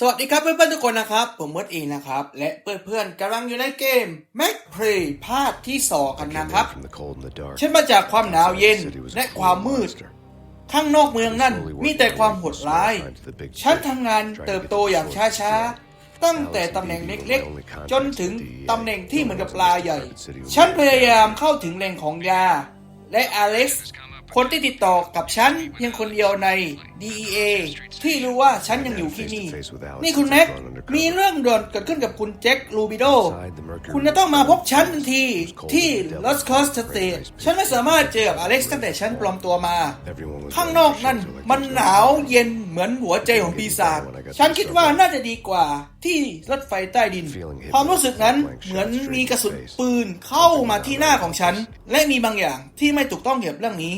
สวัสดีครับเพื่อนๆทุกคนนะครับ ผมมดเองนะครับ และเพื่อนๆกำลังอยู่ในเกม Mac Play ภาคที่สองกันนะครับฉันมาจากความหนาวเย็นและความมืด ข้างนอกเมืองนั่นมีแต่ความโหดร้าย ฉันทำงานเติบโตอย่างช้าๆ ตั้งแต่ตำแหน่งเล็กๆ จนถึงตำแหน่งที่เหมือนกับปลาใหญ่ ฉันพยายามเข้าถึงแหล่งของยา และอเล็กซ์คนที่ติดต่อกับฉันเพียงคนเดียวใน DEA ที่รู้ว่าฉันยังอยู่ที่นี่ นี่คุณแม็ก มีเรื่องด่วนเกิดขึ้นกับคุณแจ็คลูบิโด คุณจะต้องมาพบฉันทันทีที่ Lost Coast State ฉันไม่สามารถเจอกับอเล็กซ์ตั้งแต่ฉันปลอมตัวมา ข้างนอกนั่นมันหนาวเย็นเหมือนหัวใจของปีศาจ ฉันคิดว่าน่าจะดีกว่าที่รถไฟใต้ดิน ความรู้สึกนั้นเหมือนมีกระสุนปืนเข้ามาที่หน้าของฉัน และมีบางอย่างที่ไม่ถูกต้องเกี่ยวกับเรื่องนี้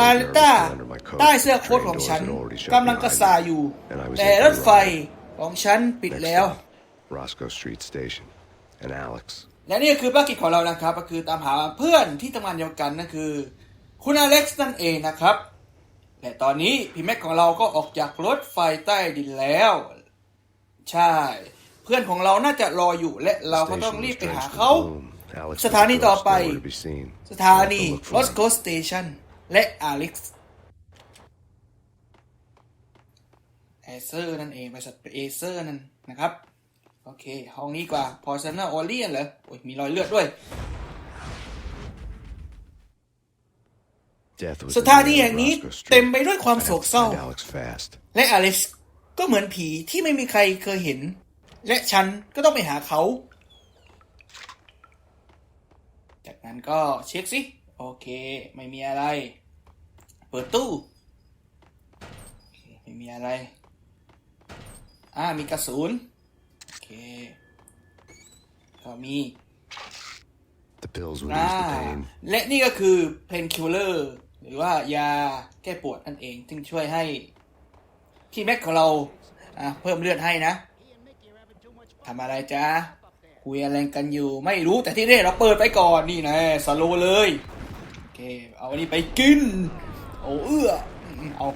บาเลต้าใต้เสื้อโค้ทของฉันกำลังกระสายอยู่ แต่รถไฟของฉันปิดแล้ว Roscoe Street Station and Alex และนี่คือภารกิจของเรานะครับ ก็คือตามหาเพื่อนที่ทำงานเดียวกันนั่นคือ คุณอเล็กซ์นั่นเองนะครับและตอนนี้พี่แม็กของเราก็ออกจากรถไฟใต้ดินแล้ว ใช่ เพื่อนของเราน่าจะรออยู่และเราก็ต้องรีบไปหาเขา สถานีต่อไป สถานีรถโกสเตชันและอาริกซ์เอเซอร์นั่นเองบริษัทเอเซอร์นั่นนะครับ โอเค ห้องนี้กว่าพอร์ซนาออเลียนเหรอโอ้ยมีรอยเลือดด้วย สถานีแห่งนี้เต็มไปด้วยความโศกเศร้า Alex fast. และอเล็กซ์ก็เหมือนผีที่ไม่มีใครเคยเห็น และฉันก็ต้องไปหาเขา จากนั้นก็เช็คสิ โอเค ไม่มีอะไร เปิดตู้โอเคไม่มีอะไร อ่า มีกระสุน โอเค ก็มี The pills would อ่า ease the pain. และนี่ก็คือเพนคิลเลอร์หรือว่ายาแก้ปวดนั่นเองที่ช่วยให้พี่แม็กของเราอะเพิ่มเลือดให้นะทำอะไรจ๊ะ คุยอะไรกันอยู่ ไม่รู้แต่ที่นี่เราเปิดไปก่อนนี่นะสโลเลยโอเคเอาอันนี้ไปกินโอ้เอื้อเอา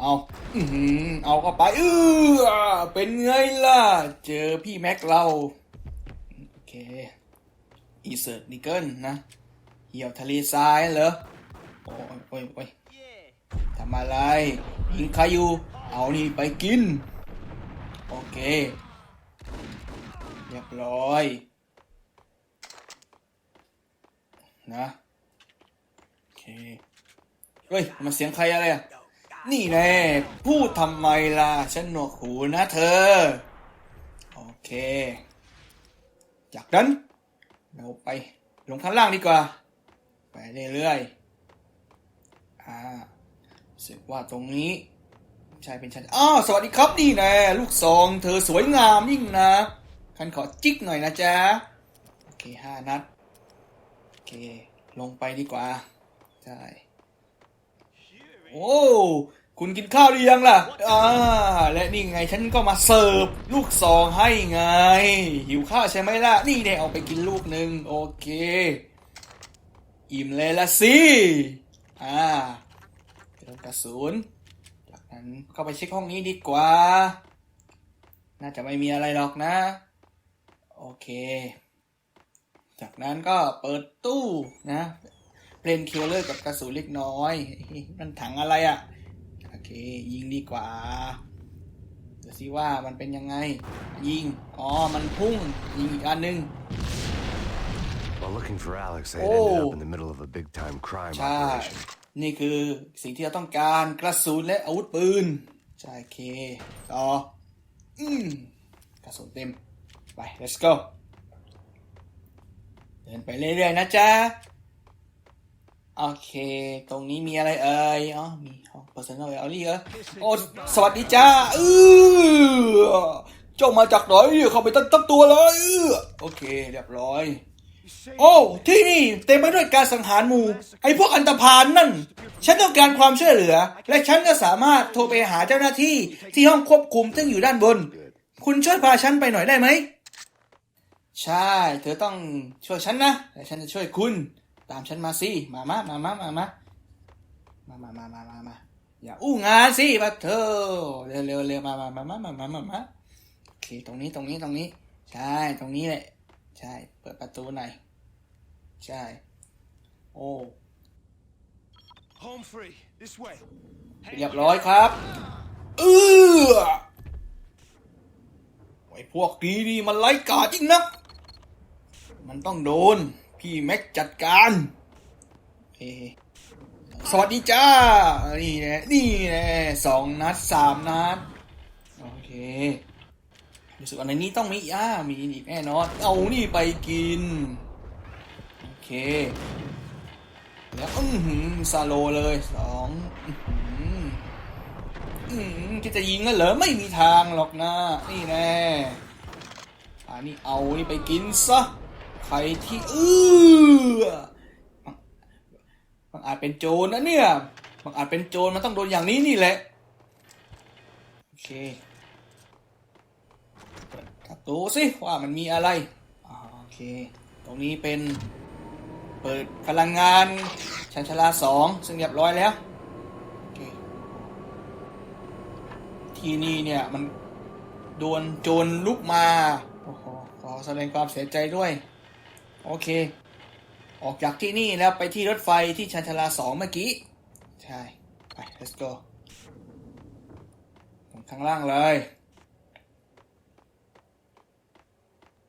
เอาอื้อหือเอาก็ไปเอื้อเป็นไงล่ะ เจอพี่แม็กเรา โอเคอีเซิร์ตนิเกิลนะเหี่ยวทะเลทรายเหรอ โอ้ยโอ้ยโอ้ยทำอะไรยิงใครอยู่ เอานี่ไปกิน โอเค รียบร้อย นะโอเคเฮ้ยมันเสียงใครอะไรอะ นี่แน่พูดทำไมล่ะ ฉันหนวกหูนะเธอ โอเค จากนั้น เราไปลงข้างล่างดีกว่า ไปเรื่อยๆอ่าสึกว่าตรงนี้ใช่เป็นชั้นอ้าวสวัสดีครับนี่แน่ลูกซอง เธอสวยงามยิ่งนะ คันขอจิกหน่อยนะจ๊ะ โอเคห้านัด โอเค ลงไปดีกว่า ใช่ โอ้คุณกินข้าวหรือยังล่ะ อ่า และนี่ไงฉันก็มาเสิร์ฟ ลูกซองให้ไง หิวข้าวใช่ไหมล่ะ นี่เนี่ยเอาไปกินลูกหนึ่งโอเค อิ่มเลยละสิ อ่าเจอกระสุน จากนั้นเข้าไปเช็คห้องนี้ดีกว่า น่าจะไม่มีอะไรหรอกนะ โอเค จากนั้นก็เปิดตู้นะเพลนคิลเลอร์กับกระสุนเล็กน้อยมันถังอะไรอะ่ะ โอเค ยิงดีกว่าเดี๋ยวสิว่ามันเป็นยังไง ยิง อ๋อ มันพุ่ง ยิงอีกอันหนึง While looking for Alex, they Oh. ended up in the middle of a big time crime ใช่ operation. นี่คือสิ่งที่เราต้องการกระสุนและอาวุธปืน ใช่โอเคต่ออืมกระสุนเต็ม ไป let's go เดินไปเรื่อยๆนะจ๊ะ โอเค ตรงนี้มีอะไรเอ่ยอ๋อ มีห้อง personal area เหรอโอ้ สวัสดีจ้าเออเจ้ามาจากไหนเข้าไปตั้งตั้งตัวเลยโอเค เรียบร้อย โอ้ ที่นี่เต็มไปด้วยการสังหารหมู่ ไอ้พวกอันตพานนั่น ฉันต้องการความช่วยเหลือ และฉันก็สามารถโทรไปหาเจ้าหน้าที่ที่ห้องควบคุมซึ่งอยู่ด้านบน คุณช่วยพาฉันไปหน่อยได้ไหม ใช่ เธอต้องช่วยฉันนะแต่ฉันจะช่วยคุณ ตามฉันมาสิ มามามามามามามามามามามามาอย่าอู้งานสิปะเธอเร็วเร็วเร็วมามามามามามามามาโอเค ตรงนี้ตรงนี้ตรงนี้ ใช่ ตรงนี้แหละ ใช่ เปิดประตูหน่อย ใช่ โอ้ Home free. This way. เรียบร้อยครับเออไอ้พวกนี้นี่มันไร้กาจจริงนะ มันต้องโดน พี่แม็กจัดการเอสวัสดีจ้า นี่แน่นี่แน่สองนัดสามนัด โอเค รู้สึกว่าในนี้ต้องมีอ่ามีอีกแน่นอน เอานี่ไปกิน โอเค แล้วอือหือซาโลเลยสองอื้อหืออือจะยิงกันเหรอ ไม่มีทางหรอกนะ นี่แน่อันนี้เอานี่ไปกินซะ ใครที่เออบางอาจเป็นโจรนะเนี่ยบางอาจเป็นโจรมันต้องโดนอย่างนี้นี่แหละ โอเคเปิดประตูสิว่ามันมีอะไร โอเค ตรงนี้เป็นเปิดพลังงานชันชลาสองซึ่งเรียบร้อยแล้ว ที่นี่เนี่ยมันโดนโจรลุกมา โอ้โห ขอแสดงความเสียใจด้วย โอเค ออกจากที่นี่แล้วไปที่รถไฟที่ชันชาลาสองเมื่อกี้ ใช่ ไป let's go ข้างล่างเลย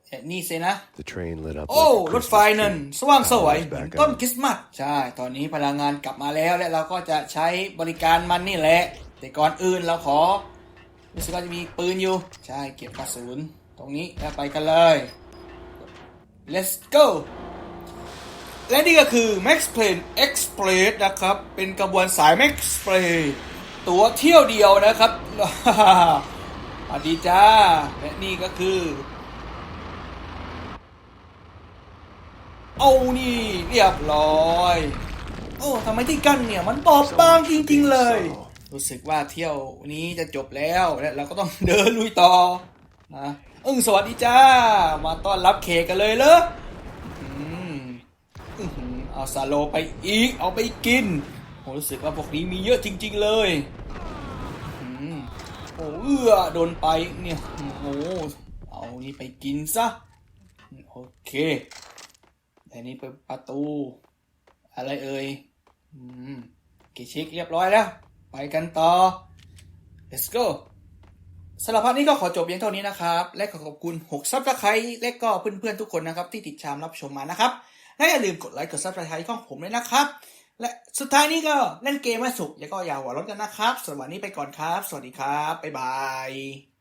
เอ็ดนี่สินะ The train lit up. โอ้ like a รถไฟ Christmas นั่น tree. สว่างสวย Power's เหมือน back ต้น on. คริสต์มาส ใช่ ตอนนี้พลังงานกลับมาแล้ว และเราก็จะใช้บริการมันนี่แหละ แต่ก่อนอื่นเราขอรู้สึกว่าจะมีปืนอยู่ ใช่ เก็บกระสุน ตรงนี้แล้วไปกันเลย let's go และนี่ก็คือ Max Plane Express นะครับ เป็นกระบวนสาย Max Plane ตั๋วเที่ยวเดียวนะครับสวัสดีจ้า และนี่ก็คือ เอานี่เรียบร้อย โอ้ทำไมที่กั้นเนี่ย มันบอบบางจริง ๆ เลย รู้สึกว่าเที่ยวนี้จะจบแล้วและเราก็ต้องเดินลุยต่อ นะอึ้งสวัสดีจ้า มาต้อนรับเคกันเลยเหรออืมอื้อหือเอาซาโลไปอีก เอาไปกินผมรู้สึกว่าพวกนี้มีเยอะจริง ๆเลยโอ้เอื้อโดนไปเนี่ยโอ้เอานี่ไปกินซะ โอเคแต่นี่เป็นประตู อะไรเอ่ยอืมเกชิกเรียบร้อยแล้ว ไปกันต่อ let's go สำหรับพาพนี้ก็ขอจบเพียงเท่านี้นะครับ และขอขอบคุณ6ซับสไครต์และก็เพื่อนๆทุกคนนะครับที่ติดตามรับชมมานะครับและอย่าลืมกดไลค์กดซับสไครต์ของผมด้วยนะครับ และสุดท้ายนี้ก็เล่นเกมให้สุขแล้วก็อย่าหัวร้อนกันนะครับสำหรับวันนี้ไปก่อนครับ สวัสดีครับบ๊ายบาย